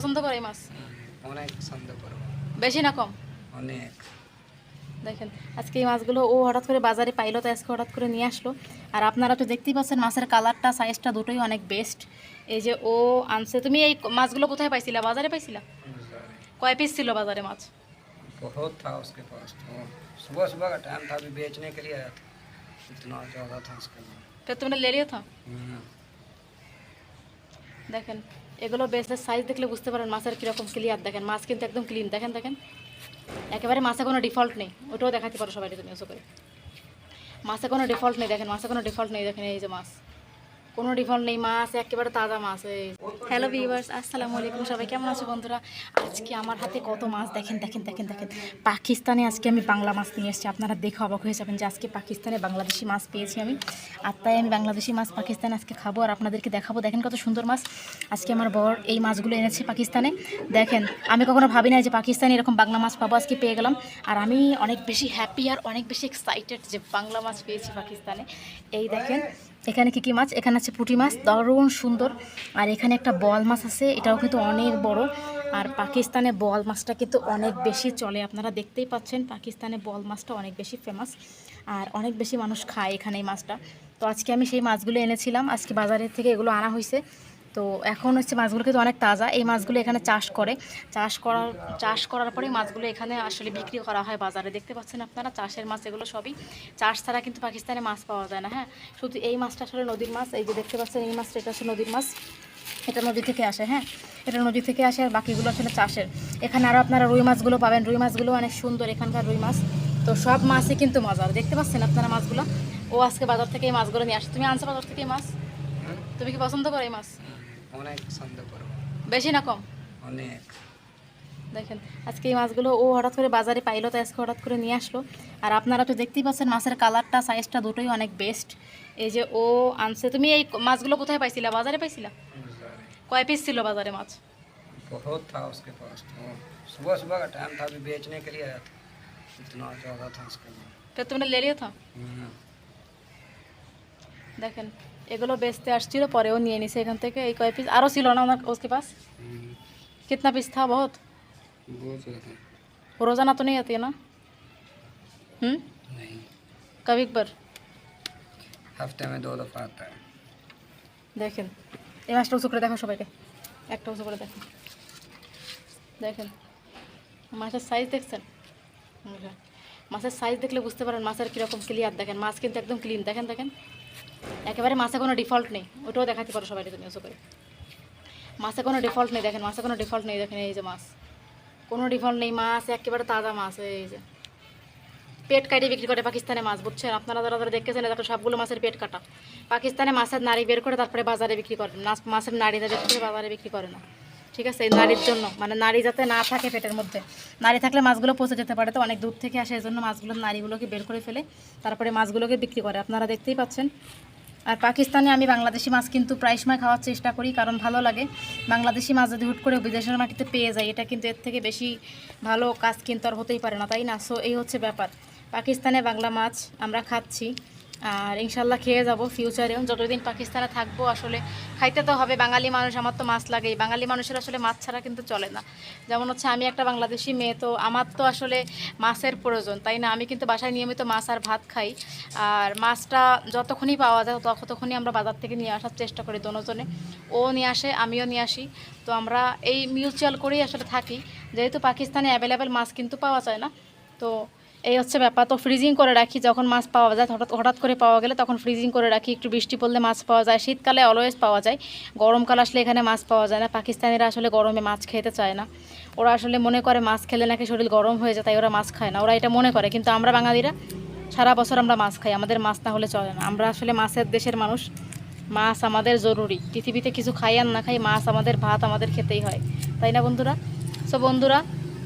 পছন্দ করে এই মাছ অনেক পছন্দ করবো বেশি না কম অনেক দেখেন আজকে এই মাছগুলো ও হঠাৎ করে বাজারে পাইলো তো আজকে হঠাৎ করে নিয়ে আসলো আর আপনারা তো দেখতেই পাচ্ছেন মাছের কালারটা সাইজটা দুটোই অনেক বেস্ট এই যে ও আনছে তুমি এই মাছগুলো কোথায় পাইছিলা বাজারে পাইছিলা কয় পিস ছিল বাজারে মাছ बहुत था उसके पास तो सुबह सुबह का टाइम था अभी बेचने के लिए आया था इतना ज़्यादा था उसके पास ফের তোমরা ले लियो था हम्म, দেখেন এগুলো বেসের সাইজ দেখলে বুঝতে পারেন মাছের কীরকম ক্লিয়ার দেখেন। মাছ কিন্তু একদম ক্লিন দেখেন দেখেন। একেবারে মাছে কোনো ডিফল্ট নেই। ওটাও দেখাতে পারো সবাই তুমি করে। মাছে কোনো ডিফল্ট নেই, দেখেন, মাছে কোনো ডিফল্ট নেই, দেখেন, এই যে মাছ। কোনো ডিফল্ট নেই, মাছ, একেবারে তাজা মাছ হ্যালো ভিউয়ার্স আসসালামু আলাইকুম, সবাই কেমন আছো বন্ধুরা? আজকে আমার হাতে কত মাছ, দেখেন দেখেন দেখেন দেখেন। পাকিস্তানে আজকে আমি বাংলা মাছ নিয়ে এসেছি। আপনারা দেখে অবাক হয়ে যাবেন যে আজকে পাকিস্তানে বাংলাদেশি মাছ পেয়েছি আমি। আর তাই আমি বাংলাদেশি মাছ পাকিস্তানে আজকে খাব আর আপনাদেরকে দেখাবো। দেখেন কত সুন্দর মাছ। আজকে আমার বর এই মাছগুলো এনেছে পাকিস্তানে। দেখেন, আমি কখনো ভাবি না যে পাকিস্তানে এরকম বাংলা মাছ পাবো, আজকে পেয়ে গেলাম। আর আমি অনেক বেশি হ্যাপি আর অনেক বেশি এক্সাইটেড যে বাংলা মাছ পেয়েছি পাকিস্তানে। এই দেখেন এখানে কি কি মাছ? এখানে আছে পুঁটি মাছ, দারুণ সুন্দর। আর এখানে একটা বল মাছ আছে, এটাও কিন্তু অনেক বড়। আর পাকিস্তানে বল মাছটা কিন্তু অনেক বেশি চলে, আপনারা দেখতেই পাচ্ছেন। পাকিস্তানে বল মাছটা অনেক বেশি ফেমাস আর অনেক বেশি মানুষ খায় এখানে এই মাছটা। তো আজকে আমি সেই মাছগুলো এনেছিলাম। আজকে বাজারের থেকে এগুলো আনা হয়েছে তো এখন হচ্ছে মাছগুলো কিন্তু অনেক তাজা। এই মাছগুলো এখানে চাষ করে। চাষ করার চাষ করার পরে মাছগুলো এখানে আসলে বিক্রি করা হয় বাজারে। দেখতে পাচ্ছেন আপনারা চাষের মাছ এগুলো সবই। চাষ ছাড়া কিন্তু পাকিস্তানে মাছ পাওয়া যায় না হ্যাঁ? শুধু এই মাছটা আসলে নদীর মাছ এই যে দেখতে পাচ্ছেন এই মাছটা এটা হচ্ছে নদীর মাছ। এটা নদী থেকে আসে হ্যাঁ? এটা নদী থেকে আসে আর বাকিগুলো আসলে চাষের। এখানে আরও আপনারা রুই মাছগুলো পাবেন। রুই মাছগুলো অনেক সুন্দর এখানকার রুই মাছ। তো সব মাছই কিন্তু মজার। দেখতে পাচ্ছেন আপনারা মাছগুলো? ও আজকে বাজার থেকে এই মাছগুলো নিয়ে আসে। তুমি আনছো বাজার থেকে এই মাছ? তুমি কি পছন্দ করো এই মাছ? অনেক পছন্দ করবো বেশি না কম অনেক দেখেন আজকে এই মাছগুলো ও হঠাৎ করে বাজারে পাইলো তো আজকে হঠাৎ করে নিয়ে আসলো আর আপনারা তো দেখতেই পাচ্ছেন মাছের কালারটা সাইজটা দুটোই অনেক বেস্ট এই যে ও আনছে তুমি এই মাছগুলো কোথায় পাইছিলা বাজারে পাইছিলা কয় পিস ছিল বাজারে মাছ बहुत था उसके पास तो सुबह सुबह का टाइम था अभी बेचने के लिए आया था इतना ज़्यादा था उसके पास ফের তোমরা ले लियो था हम्म, দেখেন এগুলো বেচতে আসছিল পরেও নিয়ে নিছে এখান থেকে এই কয় পিস আরও ছিল না ওনার उसके पास हम्म, कितना पीस था बहुत बहुत ज़्यादा रोज़ाना तो नहीं आती है ना हम्म नहीं कभी एक बार हफ्ते में दो दफ़ा आता है দেখেন এই মাছটা উঁচু করে দেখো সবাইকে একটা উঁচু করে দেখো দেখেন মাছের সাইজ দেখছেন আচ্ছা। মাছের সাইজ দেখলে বুঝতে পারেন মাছের কীরকম ক্লিয়ার দেখেন, মাছ কিন্তু একদম ক্লিন দেখেন দেখেন। একেবারে মাছে কোনো ডিফল্ট নেই। ওটাও দেখাতে পারো সবাই তুমি করে। মাছে কোনো ডিফল্ট নেই, দেখেন, মাছে কোনো ডিফল্ট নেই, দেখেন, এই যে মাছ। কোনো ডিফল্ট নেই, মাছ, একেবারে তাজা মাছ, এই যে। পেট কাটিয়ে বিক্রি করে পাকিস্তানে মাছ, বুঝছেন? আপনারা যারা যারা দেখেছেন দেখো সবগুলো মাছের পেট কাটা। পাকিস্তানে মাছের নাড়ি বের করে তারপরে বাজারে বিক্রি করে মাছ মাছের নাড়িটা বের করে বাজারে বিক্রি করে না। ঠিক আছে নাড়ির জন্য। মানে নাড়ি যাতে না থাকে পেটের মধ্যে। নাড়ি থাকলে মাছগুলো পচে যেতে পারে, তো অনেক দূর থেকে আসে এই জন্য মাছগুলো নাড়িগুলোকে বের করে ফেলে, তারপরে মাছগুলোকে বিক্রি করে। আপনারা দেখতেই পাচ্ছেন। আর পাকিস্তানে আমি বাংলাদেশি মাছ কিন্তু প্রায় সময় খাওয়ার চেষ্টা করি, কারণ ভালো লাগে। বাংলাদেশি মাছ যদি হুট করে বিদেশের মাটিতে পেয়ে যায়, এটা কিন্তু এর থেকে বেশি ভালো কাজ কিন্তু আর হতেই পারে না, তাই না? সো এই হচ্ছে ব্যাপার। পাকিস্তানে বাংলা মাছ আমরা খাচ্ছি। আর ইনশাল্লাহ খেয়ে যাব ফিউচারেও যতদিন পাকিস্তানে থাকব, আসলে খাইতে তো হবে। বাঙালি মানুষ, আমার তো মাছ লাগেই। বাঙালি মানুষের আসলে মাছ ছাড়া কিন্তু চলে না। যেমন হচ্ছে, আমি একটা বাংলাদেশি মেয়ে, তো আমার তো আসলে মাছের প্রয়োজন, তাই না? আমি কিন্তু বাসায় নিয়মিত মাছ আর ভাত খাই। আর মাছটা যতক্ষণই পাওয়া যায় ততক্ষণই আমরা বাজার থেকে নিয়ে আসার চেষ্টা করি দোনোজনে। ও নিয়ে আসে, আমিও নিয়ে আসি। তো আমরা এই মিউচুয়াল করেই আসলে থাকি। যেহেতু পাকিস্তানে অ্যাভেলেবেল মাছ কিন্তু পাওয়া যায় না, তো এই হচ্ছে ব্যাপার। তো ফ্রিজিং করে রাখি যখন মাছ পাওয়া যায়, হঠাৎ হঠাৎ করে পাওয়া গেলে তখন ফ্রিজিং করে রাখি। একটু বৃষ্টি পড়লে মাছ পাওয়া যায়। শীতকালে অলওয়েজ পাওয়া যায়। গরমকাল আসলে এখানে মাছ পাওয়া যায় না। পাকিস্তানিরা আসলে গরমে মাছ খেতে চায় না। ওরা আসলে মনে করে মাছ খেলে নাকি শরীর গরম হয়ে যায়, তাই ওরা মাছ খায় না। ওরা এটা মনে করে। কিন্তু আমরা বাঙালিরা সারা বছর আমরা মাছ খাই। আমাদের মাছ না হলে চলে না। আমরা আসলে মাছের দেশের মানুষ। মাছ আমাদের জরুরি। পৃথিবীতে কিছু খাই আর না খাই মাছ আমাদের ভাত আমাদের খেতেই হয়। তাই না বন্ধুরা? সো বন্ধুরা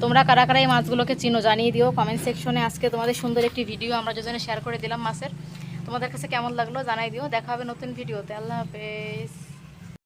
তোমরা কারা কারা এই মাছগুলোকে চিনো জানিয়ে দিও কমেন্ট সেকশনে আজকে তোমাদের সুন্দর একটি ভিডিও আমরা যোজনে শেয়ার করে দিলাম মাছের। তোমাদের কাছে কেমন লাগল জানাই দিও। দেখা হবে নতুন ভিডিওতে আল্লাহ হাফেজ।